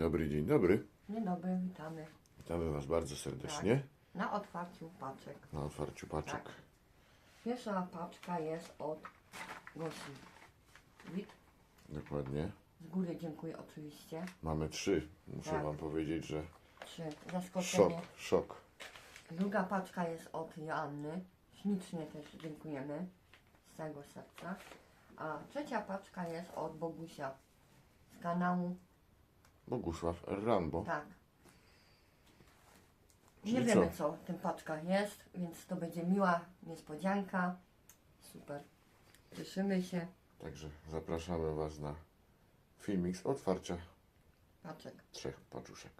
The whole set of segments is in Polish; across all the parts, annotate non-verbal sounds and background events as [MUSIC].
dobry, dzień dobry. Dzień dobry, witamy Witamy Was bardzo serdecznie na otwarciu paczek. na otwarciu paczek. Tak. Pierwsza paczka jest od Gosi. Wit. Dokładnie. Z góry dziękuję oczywiście. Mamy trzy. Muszę Tak. Wam powiedzieć, że Trzy. szok, Zaskoczenie. szok. Druga paczka jest od Joanny. Ślicznie też dziękujemy z całego serca. A trzecia paczka jest od Bogusia z kanału Bogusław Rambo. Tak. Czyli Nie wiemy co? co w tym paczkach jest, więc to będzie miła niespodzianka. Super. Cieszymy się. Także zapraszamy Was na filmik z otwarcia Paczek. trzech paczuszek.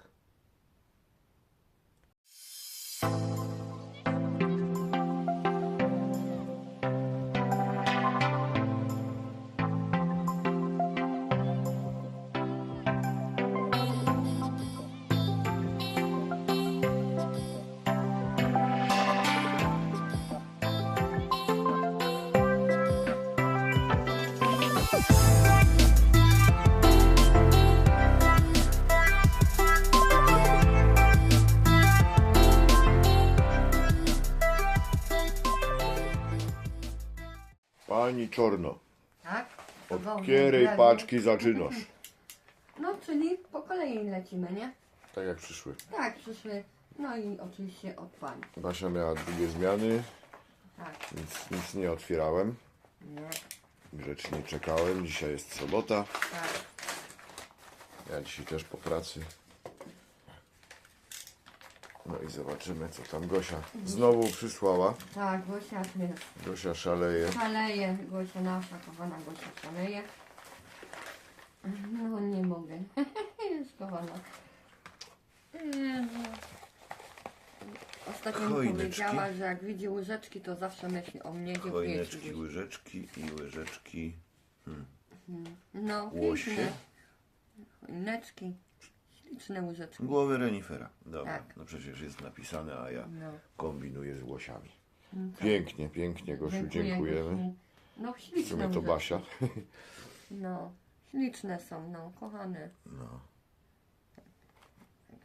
Pani Czorno, Tak? od której paczki zaczynasz? No, czyli po kolei lecimy, nie? Tak jak przyszły. Tak, przyszły. No i oczywiście od pani. Basia miała dwie zmiany, Tak. więc nic nie otwierałem. Nie. Grzecznie czekałem. Dzisiaj jest sobota. Tak. Ja dzisiaj też po pracy. No i zobaczymy, co tam Gosia znowu przysłała. Tak, Gosia jest. Gosia szaleje. Szaleje. Gosia nasza, kochana Gosia szaleje. No, nie mogę. [LAUGHS] jest kochana. Jezu. Ostatnio mi Choineczki. powiedziała, że jak widzi łyżeczki, to zawsze myśli o mnie. Gosiu. łyżeczki i łyżeczki. No, Łosie. piękne. Choineczki. Śliczne łyżeczki. Głowy renifera. Dobra, Tak. no przecież jest napisane, a ja No. Kombinuję z łosiami. Mm, tak. Pięknie, pięknie, Gosiu, Dziękuję, dziękujemy. Gosiu. No, W śliczne sumie to łyżeczki. Basia. No, śliczne są, no, kochane. no.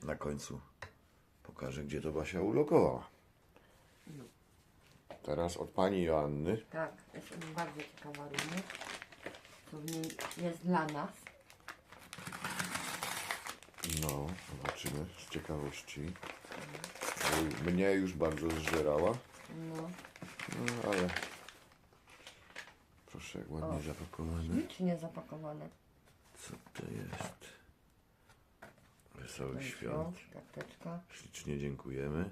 Na końcu Pokażę, gdzie to Basia ulokowała. Teraz od pani Joanny. Tak, jest bardzo ciekawa również. Co w niej jest dla nas. No, zobaczymy z ciekawości. Bo Mnie już bardzo zżerała. No, No, ale proszę, jak ładnie zapakowane. ślicznie zapakowane. co to jest? Wesołych świąt. Karteczka. Ślicznie dziękujemy.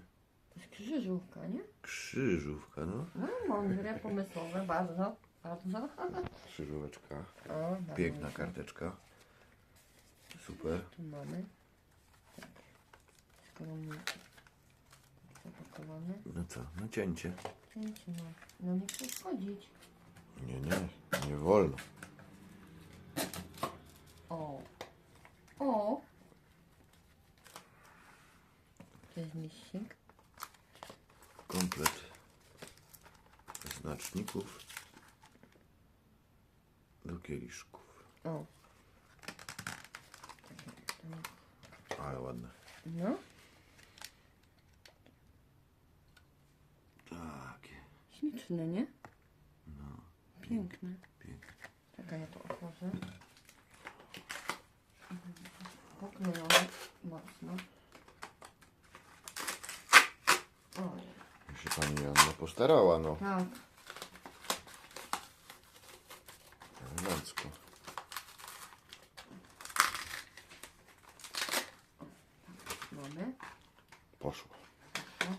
To jest krzyżówka, nie? Krzyżówka, no. No, mądre, pomysłowe, bardzo, bardzo. [LAUGHS] Krzyżóweczka. O, Piękna jeszcze. karteczka. Super. Tu mamy. Tak. Skoro mi zapakowane. No co, no cięcie. Pięć, no. No nie chcę wchodzić. Nie, nie, nie wolno. O. O. To jest. Komplet znaczników do kieliszków. O. Ale ładne. No. Takie. Śliczne, nie? No. Piękne. Piękne. Czekaj, ja to otworzę. Poklejone mocno. O, Jak się pani Joanna postarała, no. tak. Elegancko. Mamy. Poszło. No.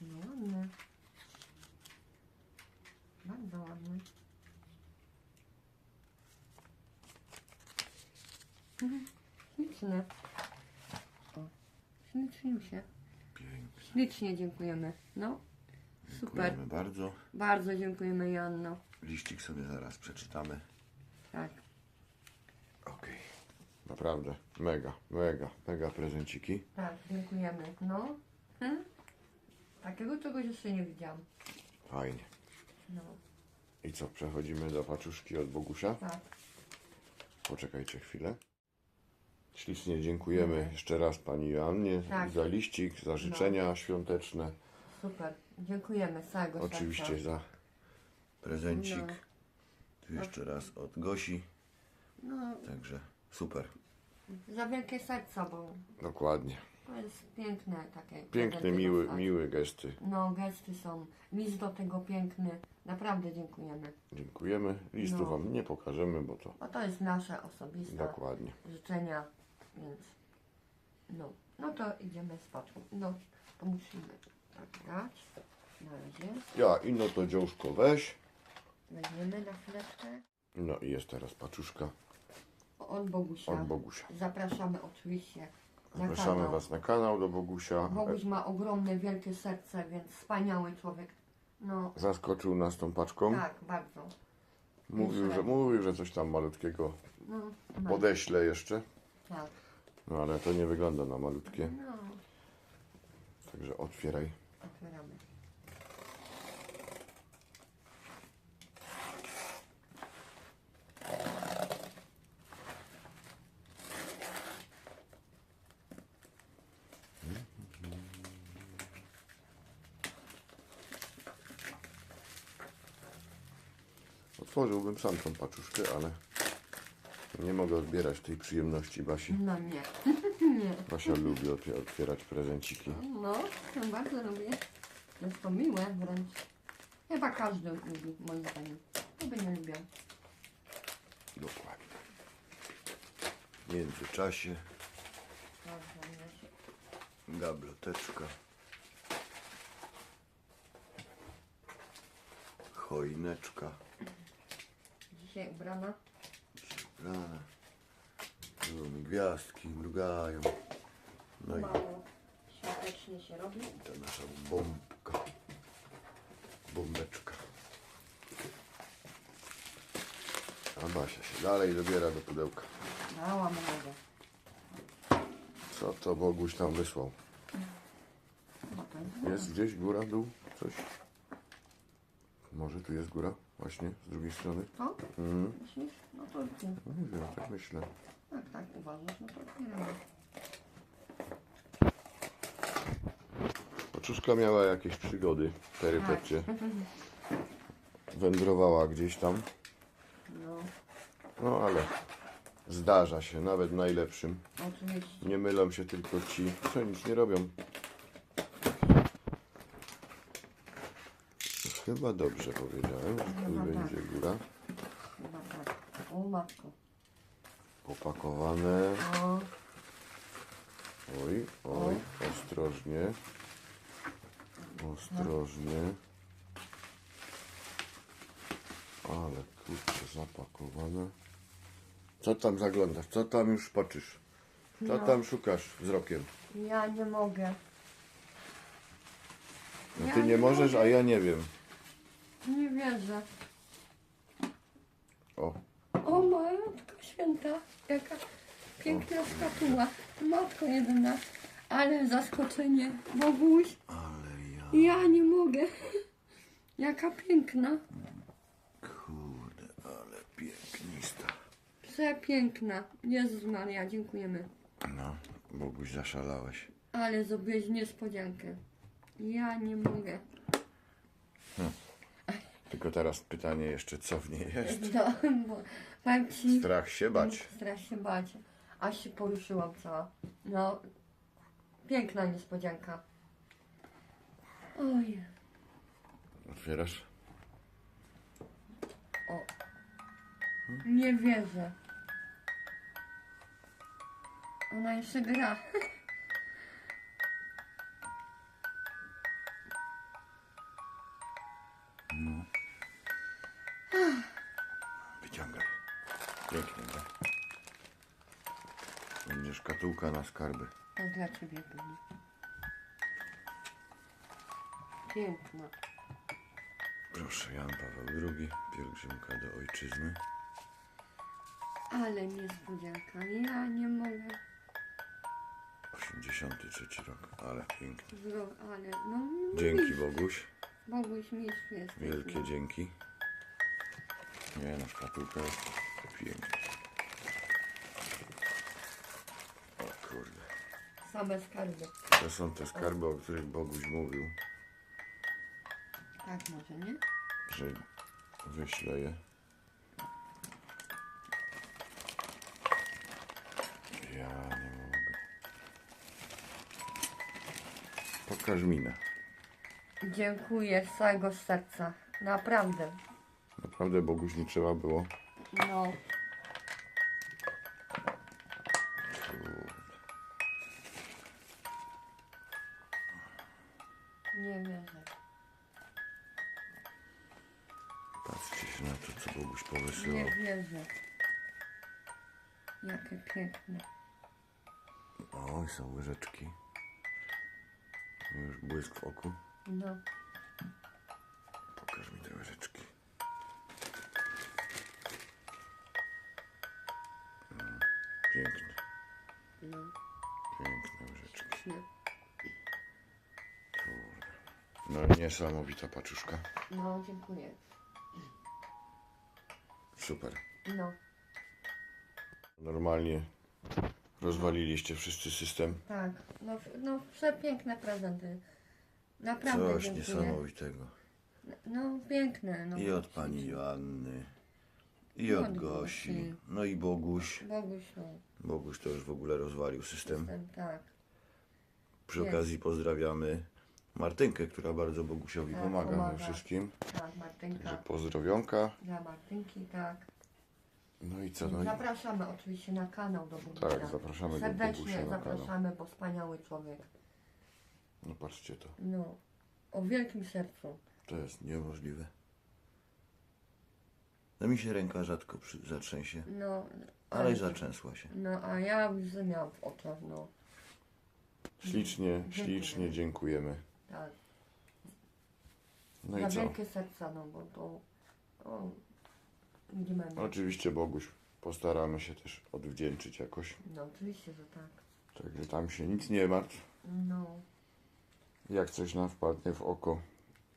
No ładne. Bardzo ładne. Mhm, Śliczne. O, ślicznie się. Piękne. Ślicznie dziękujemy. No, super. Dziękujemy bardzo. Bardzo dziękujemy Joanno. Liścik sobie zaraz przeczytamy. Tak. Okej. Naprawdę, mega, mega, mega prezenciki. Tak, dziękujemy. No. Hmm? Takiego czegoś jeszcze nie widziałam. Fajnie. No, I co, przechodzimy do paczuszki od Bogusia? tak. Poczekajcie chwilę. Ślicznie dziękujemy jeszcze raz Pani Joannie Tak. za liścik, za życzenia świąteczne. Super. Dziękujemy z całego Oczywiście serca. za Prezencik. No. Tu jeszcze raz od Gosi. No, Także super. za wielkie serca, bo dokładnie. to jest piękne takie. Piękny, prezenty miły, dostać. miły gesty. No, gesty są. List do tego piękny. Naprawdę dziękujemy. Dziękujemy. Listu No. Wam nie pokażemy, bo to Bo to jest nasze osobiste dokładnie. życzenia, więc no. No to idziemy spać. No, to musimy tak dać. Na razie. Ja i no to dziążko weź. Weźmiemy na chwileczkę. No i jest teraz paczuszka Od Bogusia. od Bogusia. Zapraszamy oczywiście na Zapraszamy kanał. Was na kanał do Bogusia. Boguś ma ogromne, wielkie serce, więc wspaniały człowiek. No, Zaskoczył nas tą paczką. tak, bardzo. Mówił, że, mówił, że coś tam malutkiego no, podeślę jeszcze. Tak. No ale to nie wygląda na malutkie. No, Także otwieraj. otwieramy. Otworzyłbym sam tą paczuszkę, ale nie mogę odbierać tej przyjemności Basi. No nie. [LAUGHS] nie. Basia lubi otwier- otwierać prezenciki. No, ja bardzo lubię. Jest to miłe wręcz. Chyba każdy lubi, moim zdaniem. By nie lubił. Dokładnie. W międzyczasie gabloteczka. Choineczka. Dzisiaj ubrana. Rana. Tu mi gwiazdki mrugają. No i Mało świątecznie się robi. ta nasza bombka. Bombeczka. A Basia się dalej dobiera do pudełka. Dałam radę. Co to Boguś tam wysłał? No Jest gdzieś góra, dół, coś? Może tu jest góra? Właśnie, z drugiej strony? To? Mhm. Myślisz? No to tu. No nie wiem, tak myślę. Tak, tak, uważasz, no to otwieramy. Paczuszka miała jakieś przygody, perypetie. Wędrowała gdzieś tam. No, No ale zdarza się, nawet najlepszym. oczywiście. Nie mylą się tylko ci, co nic nie robią. Chyba dobrze powiedziałem, że tu tak. będzie góra. O matko. Popakowane. O, Oj, oj, ostrożnie. Ostrożnie. Ale kurczę, zapakowane. Co tam zaglądasz? Co tam już patrzysz? Co No. tam szukasz wzrokiem? ja nie mogę. No Ja ty nie nie możesz, a ja nie wiem. Nie wierzę. O, O matko święta, jaka piękna statuła. Matko jedyna. Ale zaskoczenie. Boguś, Ale ja. ja nie mogę. Jaka piękna. Kurde, ale pięknista. Przepiękna. Jezus Maria, dziękujemy. No, Boguś zaszalałeś. Ale zrobiłeś niespodziankę. Ja nie mogę. Tylko teraz pytanie jeszcze, co w niej jest? No, bo powiem ci, Strach się bać. strach się bać. Aż się poruszyłam cała. No, piękna niespodzianka. Oj, Otwierasz? o. Nie wierzę. Ona jeszcze gra. [LAUGHS] szkatułka na skarby. To dla ciebie byli. Piękna. Proszę, Jan Paweł II, pielgrzymka do ojczyzny. Ale niespodzianka. Ja nie mogę. 83 rok, ale pięknie. Zdrow, ale no, no Dzięki Boguś, Boguś mistrz jest. wielkie dzięki. Nie no, szkatułka jest piękna. Same skarby. To są te skarby, o których Boguś mówił, Tak może, nie? że wyśle je. Ja nie mogę. Pokaż minę. Dziękuję z całego serca. Naprawdę. Naprawdę Boguś nie trzeba było. No. Nie wierzę. Patrzcie się na to, co Boguś powysyłał. Nie wierzę. Jakie piękne. Oj, są łyżeczki. Już błysk w oku. No. Pokaż mi te łyżeczki. Mm, Piękne, No. piękne łyżeczki. No niesamowita paczuszka. No, dziękuję. Super. No. Normalnie rozwaliliście wszyscy system. Tak. No, no przepiękne prezenty. Naprawdę Coś dziękuję. niesamowitego. No, piękne. No. I od pani Joanny. I I od Gosi. No i Boguś. Boguś, no. Boguś to już w ogóle rozwalił system. Ten, tak. Przy Jest. okazji pozdrawiamy Martynkę, która bardzo Bogusiowi Tak, pomaga, pomaga. we wszystkim. Tak, Także Martynka. pozdrowionka. Dla Martynki, tak. No i co? No i Zapraszamy oczywiście na kanał do Bogusia. Tak, zapraszamy do Serdecznie Bogusia na kanał. zapraszamy, bo wspaniały człowiek. no patrzcie to. No. O wielkim sercu. To jest niemożliwe. No mi się ręka rzadko przy, zatrzęsie, No. ale zatrzęsła się. No, a ja łzy miałam w oczach, no. Ślicznie, ślicznie dziękujemy. Tak. No i co? wielkie serca, no bo to... O, nie mamy. Oczywiście Boguś postaramy się też odwdzięczyć jakoś. No, oczywiście, że tak. Także tam się nic nie martw. No. Jak coś nam wpadnie w oko,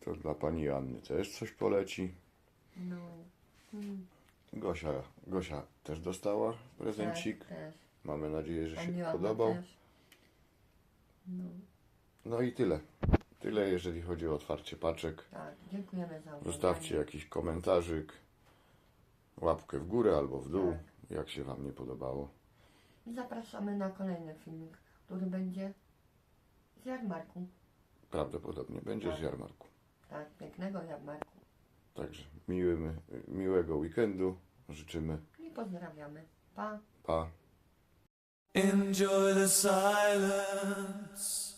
to dla pani Joanny też coś poleci. No. Mm, Gosia, Gosia też dostała prezencik. Też, też. Mamy nadzieję, że się Pani Joanna podobał. też. No, No i tyle. Tyle, jeżeli chodzi o otwarcie paczek. tak. Dziękujemy za uwagę. Zostawcie jakiś komentarzyk, łapkę w górę albo w dół, Tak. jak się Wam nie podobało. I zapraszamy na kolejny filmik, który będzie z jarmarku. Prawdopodobnie będzie z Tak. jarmarku. Tak, pięknego jarmarku. Także miłym, miłego weekendu życzymy. I pozdrawiamy. Pa! Pa! Enjoy the silence.